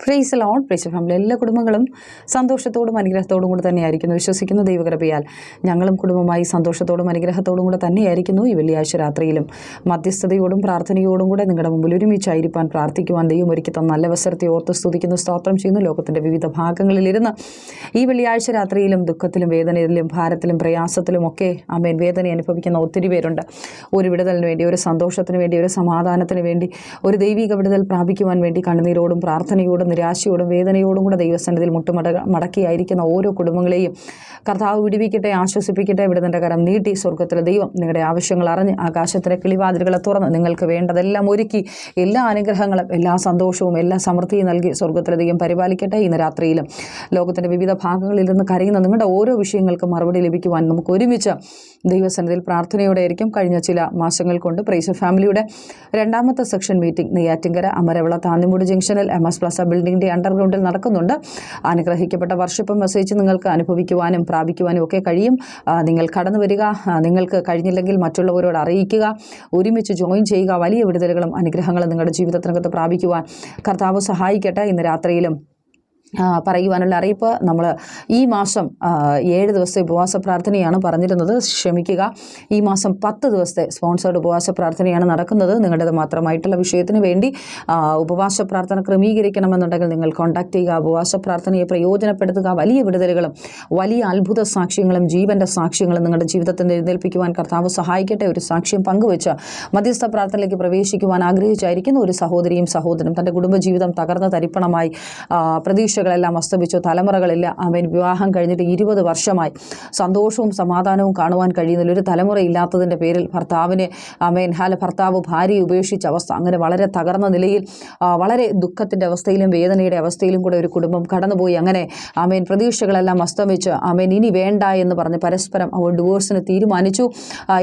Price loan price family എല്ലാ കുടുംബങ്ങളും സന്തോഷത്തോടും അനുഗ്രഹത്തോടും കൂടെ തന്നെയായിരിക്കുന്നു. വിശ്വസിക്കുന്ന ദൈവകൃപയാൽ ഞങ്ങളും കുടുംബമായി സന്തോഷത്തോടും അനുഗ്രഹത്തോടും കൂടെ തന്നെയായിരിക്കുന്നു ഈ വെള്ളിയാഴ്ച രാത്രിയിലും. മധ്യസ്ഥതയോടും പ്രാർത്ഥനയോടും കൂടെ നിങ്ങളുടെ മുമ്പിൽ ഒരുമിച്ചായിരിക്കാൻ പ്രാർത്ഥിക്കുവാൻ ദൈവം ഒരുക്കി തന്ന നല്ല അവസരത്തെ ഓർത്ത് സ്തുതിക്കുന്നു സ്തോത്രം ചെയ്യുന്നു. ലോകത്തിന്റെ വിവിധ ഭാഗങ്ങളിലിരുന്ന് ഈ വെള്ളിയാഴ്ച രാത്രിയിലും ദുഃഖത്തിലും വേദനയിലും ഭാരത്തിലും പ്രയാസത്തിലും ഒക്കെ അമേൻ വേദന അനുഭവിക്കുന്ന ഒത്തിരി പേരുണ്ട്. ഒരു വിടുതലിന് വേണ്ടി ഒരു സന്തോഷത്തിന് വേണ്ടി ഒരു സമാധാനത്തിന് വേണ്ടി ഒരു ദൈവിക വിടുതൽ പ്രാപിക്കുവാൻ വേണ്ടി കണ്ണുനീരോടും പ്രാർത്ഥനയോടും നിരാശയോടും വേദനയോടും കൂടെ ദൈവസന്നിധിയിൽ മുട്ടുമട മടക്കിയായിരിക്കുന്ന ഓരോ കുടുംബങ്ങളെയും കർത്താവ് വിടിവിക്കട്ടെ ആശ്വസിപ്പിക്കട്ടെ ഇവിടെ നിന്റെ കരം നീട്ടി സ്വർഗത്തിലെ ദൈവം നിങ്ങളുടെ ആവശ്യങ്ങൾ അറിഞ്ഞ് ആകാശത്തിലെ കിളിവാതിലുകളെ തുറന്ന് നിങ്ങൾക്ക് വേണ്ടതെല്ലാം ഒരുക്കി എല്ലാ അനുഗ്രഹങ്ങളും എല്ലാ സന്തോഷവും എല്ലാ സമൃദ്ധിയും നൽകി സ്വർഗത്തിലെ ദൈവം പരിപാലിക്കട്ടെ ഇന്ന് രാത്രിയിലും. ലോകത്തിന്റെ വിവിധ ഭാഗങ്ങളിൽ നിന്ന് കരയുന്ന നിങ്ങളുടെ ഓരോ വിഷയങ്ങൾക്കും മറുപടി ലഭിക്കുവാൻ നമുക്ക് ഒരുമിച്ച് ദൈവസന്നിധിയിൽ പ്രാർത്ഥനയോടെ ആയിരിക്കും കഴിഞ്ഞ ചില മാസങ്ങൾ കൊണ്ട് പ്രൈസ് ഫാമിലിയുടെ രണ്ടാമത്തെ സെക്ഷൻ മീറ്റിംഗ് നെയ്യാറ്റിങ്കര അമരവിള താന്നിമൂട് ജംഗ്ഷനിൽ എം എസ് പ്ലസ ബിൽഡിംഗിന്റെ അണ്ടർഗ്രൗണ്ടിൽ നടക്കുന്നുണ്ട്. അനുഗ്രഹിക്കപ്പെട്ട വർഷിപ്പ് മെസ്സേജ് നിങ്ങൾക്ക് അനുഭവിക്കുവാനും പ്രാപിക്കുവാനും ഒക്കെ കഴിയും. നിങ്ങൾ കടന്നു വരിക. നിങ്ങൾക്ക് കഴിഞ്ഞില്ലെങ്കിൽ മറ്റുള്ളവരോട് അറിയിക്കുക. ഒരുമിച്ച് ജോയിൻ ചെയ്യുക. വലിയ വിടുതലുകളും അനുഗ്രഹങ്ങളും നിങ്ങളുടെ ജീവിതത്തിനകത്ത് പ്രാപിക്കുവാൻ കർത്താവ് സഹായിക്കട്ടെ. ഇന്ന് രാത്രിയിലും പറയുവാനുള്ള അറിയിപ്പ് നമ്മൾ ഈ മാസം ഏഴ് ദിവസത്തെ ഉപവാസ പ്രാർത്ഥനയാണ് പറഞ്ഞിരുന്നത്. ക്ഷമിക്കുക. ഈ മാസം പത്ത് ദിവസത്തെ സ്പോൺസേർഡ് ഉപവാസ പ്രാർത്ഥനയാണ് നടക്കുന്നത്. നിങ്ങളുടേത് മാത്രമായിട്ടുള്ള വിഷയത്തിന് വേണ്ടി ഉപവാസ പ്രാർത്ഥന ക്രമീകരിക്കണമെന്നുണ്ടെങ്കിൽ നിങ്ങൾ കോൺടാക്ട് ചെയ്യുക. ഉപവാസ പ്രാർത്ഥനയെ പ്രയോജനപ്പെടുത്തുക. വലിയ വിടുതലുകളും വലിയ അത്ഭുത സാക്ഷ്യങ്ങളും ജീവന്റെ സാക്ഷ്യങ്ങളും നിങ്ങളുടെ ജീവിതത്തിൽ എഴുന്നേൽപ്പിക്കുവാൻ കർത്താവ് സഹായിക്കട്ടെ. ഒരു സാക്ഷ്യം പങ്കുവെച്ച് മധ്യസ്ഥ പ്രാർത്ഥനയിലേക്ക് പ്രവേശിക്കുവാൻ ആഗ്രഹിച്ചായിരിക്കുന്ന ഒരു സഹോദരിയും സഹോദരനും തന്റെ കുടുംബജീവിതം തകർന്ന തരിപ്പണമായി ആ, പ്രതീക്ഷകളെല്ലാം അസ്തമിച്ചു തലമുറകളില്ല. അവൻ വിവാഹം കഴിഞ്ഞിട്ട് ഇരുപത് വർഷമായി. സന്തോഷവും സമാധാനവും കാണുവാൻ കഴിയുന്നില്ല ഒരു തലമുറ ഇല്ലാത്തതിന്റെ പേരിൽ ഭർത്താവിനെ അമേൻ ഹാല ഭർത്താവ് ഭാര്യയെ ഉപേക്ഷിച്ച അവസ്ഥ അങ്ങനെ വളരെ തകർന്ന നിലയിൽ വളരെ ദുഃഖത്തിന്റെ അവസ്ഥയിലും വേദനയുടെ അവസ്ഥയിലും കൂടെ ഒരു കുടുംബം കടന്നുപോയി. അങ്ങനെ അമേൻ പ്രതീക്ഷകളെല്ലാം അസ്തമിച്ച് അമേൻ ഇനി വേണ്ട എന്ന് പറഞ്ഞ് പരസ്പരം അവർ ഡിവോഴ്സിന് തീരുമാനിച്ചു.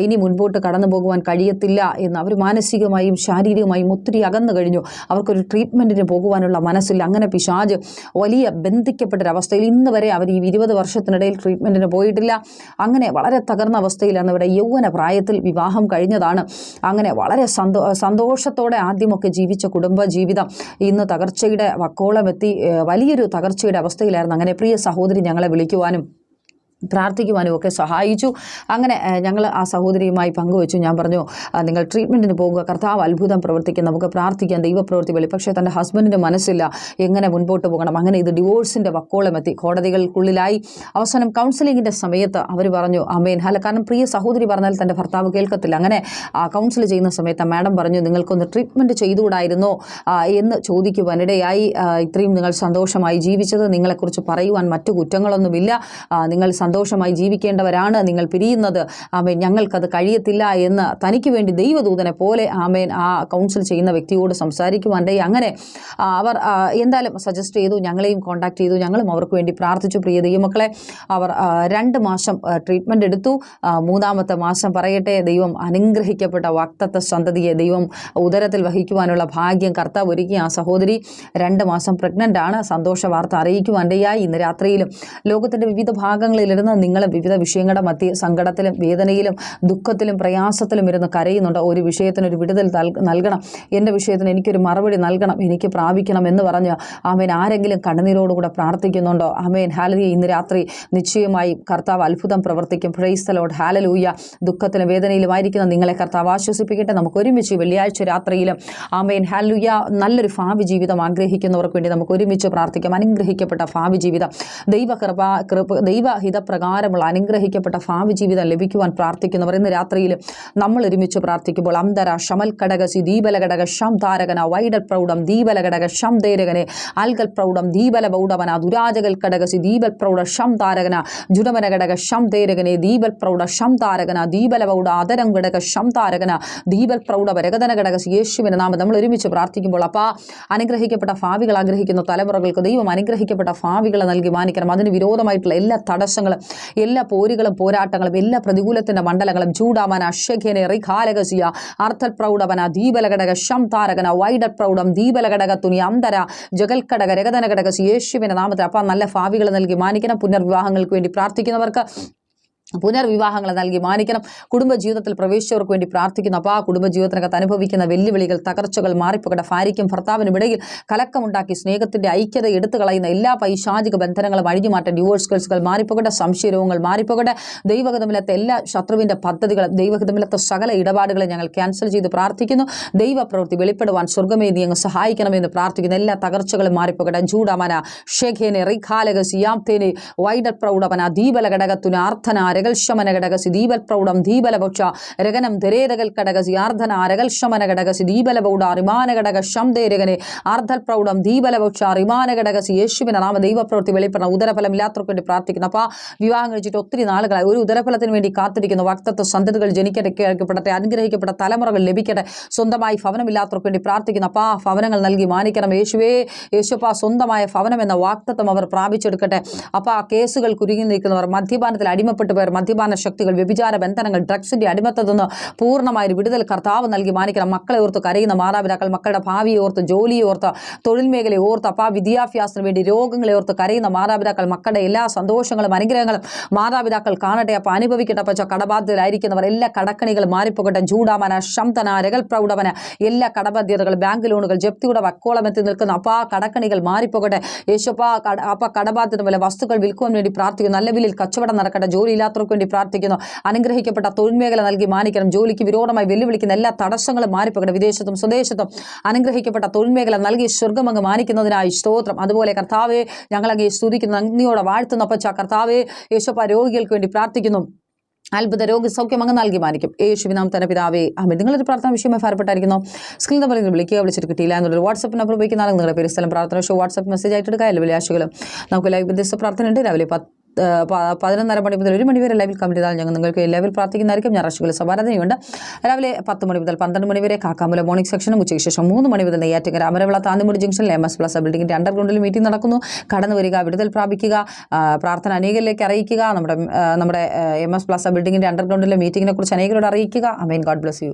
ഇനി മുൻപോട്ട് കടന്നു പോകുവാൻ കഴിയത്തില്ല എന്ന് അവർ മാനസികമായും ശാരീരികമായും ഒത്തിരി അകന്നു കഴിഞ്ഞു. അവർക്കൊരു ട്രീറ്റ്മെന്റിന് പോകുവാനുള്ള മനസ്സില്ല അങ്ങനെ പിശാജ് വലിയ ബന്ധിക്കപ്പെട്ടൊരവസ്ഥയിൽ ഇന്ന് വരെ അവർ ഈ ഇരുപത് വർഷത്തിനിടയിൽ ട്രീറ്റ്മെന്റിന് പോയിട്ടില്ല. അങ്ങനെ വളരെ തകർന്ന അവസ്ഥയിലാണ് ഇവിടെ യൗവന പ്രായത്തിൽ വിവാഹം കഴിഞ്ഞതാണ്. അങ്ങനെ വളരെ സന്തോ സന്തോഷത്തോടെ ആദ്യമൊക്കെ ജീവിച്ച കുടുംബ ജീവിതം ഇന്ന് തകർച്ചയുടെ വക്കോളമെത്തി വലിയൊരു തകർച്ചയുടെ അവസ്ഥയിലായിരുന്നു. അങ്ങനെ പ്രിയ സഹോദരി ഞങ്ങളെ വിളിക്കുവാനും പ്രാർത്ഥിക്കുവാനും ഒക്കെ സഹായിച്ചു. അങ്ങനെ ഞങ്ങൾ ആ സഹോദരിയുമായി പങ്കുവച്ചു. ഞാൻ പറഞ്ഞു നിങ്ങൾ ട്രീറ്റ്മെന്റിന് പോകുക. കർത്താവ് അത്ഭുതം പ്രവർത്തിക്കും. നമുക്ക് പ്രാർത്ഥിക്കാം. ദൈവപ്രവൃത്തി വെളി പക്ഷേ തന്റെ ഹസ്ബൻഡിന്റെ മനസ്സില്ല എങ്ങനെ മുൻപോട്ട് പോകണം. അങ്ങനെ ഇത് ഡിവോഴ്സിന്റെ വക്കോളമെത്തി. കോടതികൾക്കുള്ളിലായി. അവസാനം കൗൺസിലിങ്ങിന്റെ സമയത്ത് അവർ പറഞ്ഞു അമ്മേൻ അല്ല കാരണം പ്രിയ സഹോദരി പറഞ്ഞാൽ തന്റെ ഭർത്താവ് കേൾക്കത്തില്ല. അങ്ങനെ ആ കൗൺസിൽ ചെയ്യുന്ന സമയത്ത് മാഡം പറഞ്ഞു നിങ്ങൾക്കൊന്ന് ട്രീറ്റ്മെന്റ് ചെയ്തുകൂടായിരുന്നോ? എന്ന് ചോദിക്കുവാനിടയായി. ഇത്രയും നിങ്ങൾ സന്തോഷമായി ജീവിച്ചത് നിങ്ങളെക്കുറിച്ച് പറയുവാൻ മറ്റു കുറ്റങ്ങളൊന്നുമില്ല. നിങ്ങൾ സന്തോഷമായി ജീവിക്കേണ്ടവരാണ് നിങ്ങൾ പിരിയുന്നത്. ആമേൻ. ഞങ്ങൾക്കത് കഴിയത്തില്ല എന്ന് തനിക്ക് വേണ്ടി ദൈവദൂതനെ പോലെ ആമേൻ ആ കൗൺസിൽ ചെയ്യുന്ന വ്യക്തിയോട് സംസാരിക്കുവാനിടയായി അങ്ങനെ അവർ എന്തായാലും സജസ്റ്റ് ചെയ്തു ഞങ്ങളെയും കോൺടാക്ട് ചെയ്തു ഞങ്ങളും അവർക്ക് വേണ്ടി പ്രാർത്ഥിച്ചു. പ്രിയ ദൈവമക്കളെ അവർ രണ്ട് മാസം ട്രീറ്റ്മെന്റ് എടുത്തു. മൂന്നാമത്തെ മാസം പറയട്ടെ ദൈവം അനുഗ്രഹിക്കപ്പെട്ട വക്തത്വ സന്തതിയെ ദൈവം ഉദരത്തിൽ വഹിക്കുവാനുള്ള ഭാഗ്യം കർത്താവ് ഒരുക്കി. ആ സഹോദരി രണ്ട് മാസം പ്രഗ്നന്റ് ആണ്. സന്തോഷ വാർത്ത അറിയിക്കുവാന്റെയായി ഇന്ന് രാത്രിയിലും ലോകത്തിന്റെ വിവിധ ഭാഗങ്ങളിലിരുന്ന് നിങ്ങൾ വിവിധ വിഷയങ്ങളുടെ മധ്യ സങ്കടത്തിലും വേദനയിലും ദുഃഖത്തിലും പ്രയാസത്തിലും ഇരുന്ന് കരയുന്നുണ്ട്. ഒരു വിഷയത്തിന് ഒരു വിടുതൽ നൽകണം. എന്റെ വിഷയത്തിന് എനിക്കൊരു മറുപടി നൽകണം. എനിക്ക് പ്രാപിക്കണം എന്ന് പറഞ്ഞ് ആമേൻ ആരെങ്കിലും കണ്ണുനീരോടുകൂടെ പ്രാർത്ഥിക്കുന്നുണ്ടോ? ആമേൻ. ഹാലലി ഇന്ന് രാത്രി നിശ്ചയമായി കർത്താവ് അത്ഭുതം പ്രവർത്തിക്കും. പ്രൈസ്തലോട് ഹാലലൂയ്യ ഹാലലൂയ ദുഃഖത്തിലും വേദനയിലുമായിരിക്കുന്ന നിങ്ങളെ കർത്താവ് ആശ്വസിപ്പിക്കട്ടെ. നമുക്ക് ഒരുമിച്ച് വെള്ളിയാഴ്ച രാത്രിയിലും ആമേൻ. ഹാലൂയ നല്ലൊരു ഭാവി ജീവിതം ആഗ്രഹിക്കുന്നവർക്ക് വേണ്ടി നമുക്ക് ഒരുമിച്ച് പ്രാർത്ഥിക്കാം. അനുഗ്രഹിക്കപ്പെട്ട ഭാവി ജീവിതം. ദൈവ കൃപ ദൈവഹിതപ്രകാരമുള്ള അനുഗ്രഹിക്കപ്പെട്ട ഭാവി ജീവിതം ലഭിക്കുവാൻ പ്രാർത്ഥിക്കുന്നവർ ഇന്ന് രാത്രിയിൽ നമ്മൾ ഒരുമിച്ച് പ്രാർത്ഥിക്കുമ്പോൾ അന്തര ശമൽ ഘടകസി ദീപല ഘടക ശം താരകന വൈഡൽ പ്രൗഢം ദീപല ഘടക ശം ദേരകനെ അൽഗൽ പ്രൗഢം ദീപല ബൗഢവന ദുരാജകൽ ഘടകസി ദീപൽ പ്രൗഢ ഷം താരകന ജുഡമന ഘടക ഷം തേരകനെ ദീപൽ പ്രൗഢ ഷം താരകന ദീപല ബൗഡ അതരം ഘടക ഷം താരകന ദീപൽ പ്രൗഢ വരകതന ഘടകസി യേശുവിനെ നാമം നമ്മൾ ഒരുമിച്ച് പ്രാർത്ഥിക്കുമ്പോൾ അപ്പാ അനുഗ്രഹിക്കപ്പെട്ട ഭാവികൾ ആഗ്രഹിക്കുന്ന തലമുറകൾക്ക് ദൈവം അനുഗ്രഹിക്കപ്പെട്ട ഭാവികളെ നൽകി മാനിക്കണം. അതിന് വിരോധമായിട്ടുള്ള എല്ലാ തടസ്സങ്ങളും എല്ലാ പോരുകളും പോരാട്ടങ്ങളും എല്ലാ പ്രതികൂലത്തിന്റെ മണ്ഡലങ്ങളും ചൂടാമന അശ്വഖേന റിഖാലകസിയ അർത്ഥപ്രൗഢവന ദീപലഘടക ശം താരകന വൈഡ പ്രൗഢം ദീപലഘടക തുണി അന്തര ജഗൽഘടക രഗതന ഘടകസി യേശുവിന്റെ നാമത്തിൽ അപ്പം നല്ല ഭാവികൾ നൽകി മാനിക്കണം പുനർവിവാഹങ്ങൾക്ക് വേണ്ടി പ്രാർത്ഥിക്കുന്നവർക്ക് പുനർവിവാഹങ്ങൾ നൽകി മാനിക്കണം. കുടുംബജീവിതത്തിൽ പ്രവേശിച്ചവർക്ക് വേണ്ടി പ്രാർത്ഥിക്കുന്നു. അപ്പോൾ ആ കുടുംബജീവിതത്തിനകത്ത് അനുഭവിക്കുന്ന വെല്ലുവിളികൾ തകർച്ചകൾ മാറിപ്പോകട്ടെ ഭാര്യയ്ക്കും ഭർത്താവിനും ഇടയിൽ കലക്കമുണ്ടാക്കി സ്നേഹത്തിന്റെ ഐക്യത എടുത്തു കളയുന്ന എല്ലാ പൈശാചിക ബന്ധനങ്ങളും അഴിഞ്ഞുമാറ്റ ഡിവോഴ്സ് കേസുകൾ മാറിപ്പോകട്ടെ സംശയരോഗങ്ങൾ മാറിപ്പോകട്ടെ ദൈവഹിതമില്ലാത്ത എല്ലാ ശത്രുവിന്റെ പദ്ധതികളും ദൈവഹിതമില്ലാത്ത സകല ഇടപാടുകളെ ഞങ്ങൾ ക്യാൻസൽ ചെയ്ത് പ്രാർത്ഥിക്കുന്നു. ദൈവപ്രവൃത്തി വെളിപ്പെടുവാൻ സ്വർഗമേ നീ അങ്ങ് സഹായിക്കണമെന്ന് പ്രാർത്ഥിക്കുന്നു. എല്ലാ തകർച്ചകളും മാറിപ്പോകട്ടെ ജൂഡമന ഷെഖേനെ റിഖാലക സിയാംതേനെ വൈഡർ പ്രൗഢമന ദീപല ഘടകത്തിന് ആർത്ഥന രകൽശമന ഘടകസി ദീപൽപ്രൗഢം ദീപലപക്ഷ രഗനം ദരേരകൽ ഘടകസി ആർദ്ധന രകൽശമന ഘടകസി ദീപലപൗഢ അറിമാന ഘടക ശംദേരകനെ ആർദ്ധൽ പ്രൗഢം ദീപലപക്ഷ അറിമാന ഘടകസി യേശുവിനെ നാമ ദൈവപ്രവൃത്തി വെളിപ്പെടണം. ഉദരഫലം ഇല്ലാത്തവർക്ക് വേണ്ടി പ്രാർത്ഥിക്കുന്നു. അപ്പോൾ വിവാഹം കഴിച്ചിട്ട് ഒത്തിരി നാളുകളായി. ഒരു ഉദരഫലത്തിന് വേണ്ടി കാത്തിരിക്കുന്നു. വക്തത്വ സന്തതികൾ ജനിക്കപ്പെടട്ടെ അനുഗ്രഹിക്കപ്പെട്ട തലമുറകൾ ലഭിക്കട്ടെ. സ്വന്തമായി ഭവനമില്ലാത്തവർക്ക് വേണ്ടി പ്രാർത്ഥിക്കുന്നു. അപ്പോൾ ആ ഭവനങ്ങൾ നൽകി മാനിക്കണം. യേശുവേ യേശുപ്പ സ്വന്തമായ ഭവനം എന്ന വാക്തത്വം അവർ പ്രാപിച്ചെടുക്കട്ടെ. അപ്പോൾ ആ കേസുകൾ കുരുങ്ങി നിൽക്കുന്നവർ മദ്യപാനത്തിൽ അടിമപ്പെട്ടു പേർ മദ്യപാന ശക്തികൾ വ്യഭിചാര ബന്ധനങ്ങൾ ഡ്രഗ്സിന്റെ അടിമത്തതെന്ന് പൂർണമായ ഒരു വിടുതൽ കർത്താവ് നൽകി മാനിക്കണം. മക്കളെ ഓർത്ത് കരയുന്ന മാതാപിതാക്കൾ മക്കളുടെ ഭാവിയെ ഓർത്ത് ജോലിയെ ഓർത്ത് തൊഴിൽ മേഖലയെ ഓർത്ത് അപ്പാ വിദ്യാഭ്യാസത്തിന് വേണ്ടി രോഗങ്ങളെ ഓർത്ത് കരയുന്ന മാതാപിതാക്കൾ മക്കളുടെ എല്ലാ സന്തോഷങ്ങളും അനുഗ്രഹങ്ങളും മാതാപിതാക്കൾ കാണട്ടെ അപ്പം അനുഭവിക്കട്ടെ പച്ച കടബാധ്യതരായിരിക്കുന്നവർ എല്ലാ കടക്കണികൾ മാറിപ്പോകട്ടെ ജൂഡാമന ശംതന രകൽ പ്രൗഢമന എല്ലാ കടബാധ്യതകൾ ബാങ്ക് ലോണുകൾ ജപ്തിയുടെ വക്കോളം എത്തി നിൽക്കുന്ന അപ്പാ കടക്കണികൾ മാറിപ്പോകട്ടെ. യേശുപ്പാ അപ്പ കടബാധ്യത വസ്തുക്കൾ വിൽക്കുവാൻ വേണ്ടി പ്രാർത്ഥിക്കും നല്ല വിലയിൽ കച്ചവടം നടക്കട്ടെ ജോലി ഇല്ലാത്തവർക്ക് വേണ്ടി പ്രാർത്ഥിക്കുന്നു. അനുഗ്രഹിക്കപ്പെട്ട തൊഴിൽ മേഖല നൽകി മാനിക്കണം. ജോലിക്ക് വിരോധമായി വെല്ലുവിളിക്കുന്ന എല്ലാ തടസ്സങ്ങളും മാറിപ്പോകട്ടെ വിദേശത്തും സ്വദേശത്തും അനുഗ്രഹിക്കപ്പെട്ട തൊഴിൽ മേഖല നൽകി സ്വർഗം അങ്ങ് മാനിക്കുന്നതിനായി സ്തോത്രം. അതുപോലെ കർത്താവെ ഞങ്ങളങ്ങ് സ്തുതിക്കുന്ന. നന്ദിയോടെ വാഴ്ത്തുന്ന പച്ച കർത്താവെ യേശോപ്പ രോഗികൾക്ക് വേണ്ടി പ്രാർത്ഥിക്കുന്നു. അത്ഭുത രോഗ സൗഖ്യം അങ്ങ് നൽകി മാനിക്കും. യേശുവിനാം തന്നെ പിതാവേ അമ്മ നിങ്ങളൊരു പ്രാർത്ഥന വിഷയമായി ഭാരപ്പെട്ടായിരിക്കുന്നു. സ്ക്രീൻ നമ്പർ നിങ്ങൾ വിളിക്കുക വിളിച്ചിട്ട് കിട്ടിയില്ല എന്നൊരു വാട്സപ്പ് നമ്പർ ഉപയോഗിക്കുന്ന നിങ്ങളുടെ പേര് സ്ഥലം പ്രാർത്ഥന ഷോ വാട്സപ്പ് മെസ്സേജ് ആയിട്ട് എടുക്കുക. എല്ലാ വെള്ളിയാഴ്ചകളും നമുക്ക് ലൈവ് വ്യത്യസ്ത പ്രാർത്ഥന ഉണ്ട് രാവിലെ പത്ത് പതിനൊന്നര മണി മുതൽ ഒരു മണി വരെ ലൈവിൽ കമന്റ് ചെയ്താൽ ഞങ്ങൾ നിങ്ങൾക്ക് ലൈവിൽ പ്രാർത്ഥിക്കുന്നതായിരിക്കും ഞായറാഴ്ചകളിൽ സമാരാധനയുണ്ട് രാവിലെ പത്ത് മണി മുതൽ പന്ത്രണ്ട് മണി വരെ കാക്കാമല മോർണിംഗ് സെക്ഷനും ഉച്ചയ്ക്ക് ശേഷം മൂന്ന് മണി മുതൽ നെയ്യാറ്റിങ്കര അമരവിള താന്നിമുടി ജംഗ്ഷനിൽ എം എസ് പ്ലസ് ബിൽഡിംഗിന്റെ അണ്ടർഗ്രൗണ്ടിൽ മീറ്റിംഗ് നടക്കുന്നു കടന്നു വരിക വിടുതൽ പ്രാപിക്കുക പ്രാർത്ഥന അനേകരിലേക്ക് അറിയിക്കുക നമ്മുടെ നമ്മുടെ എം എസ് പ്ലസ് ബിൽഡിംഗിന്റെ അണ്ടർഗ്രൗണ്ടിലെ മീറ്റിങ്ങിനെ കുറിച്ച് അനേകരോട് അറിയിക്കുക അമേൻ ഗോഡ് ബ്ലസ് യു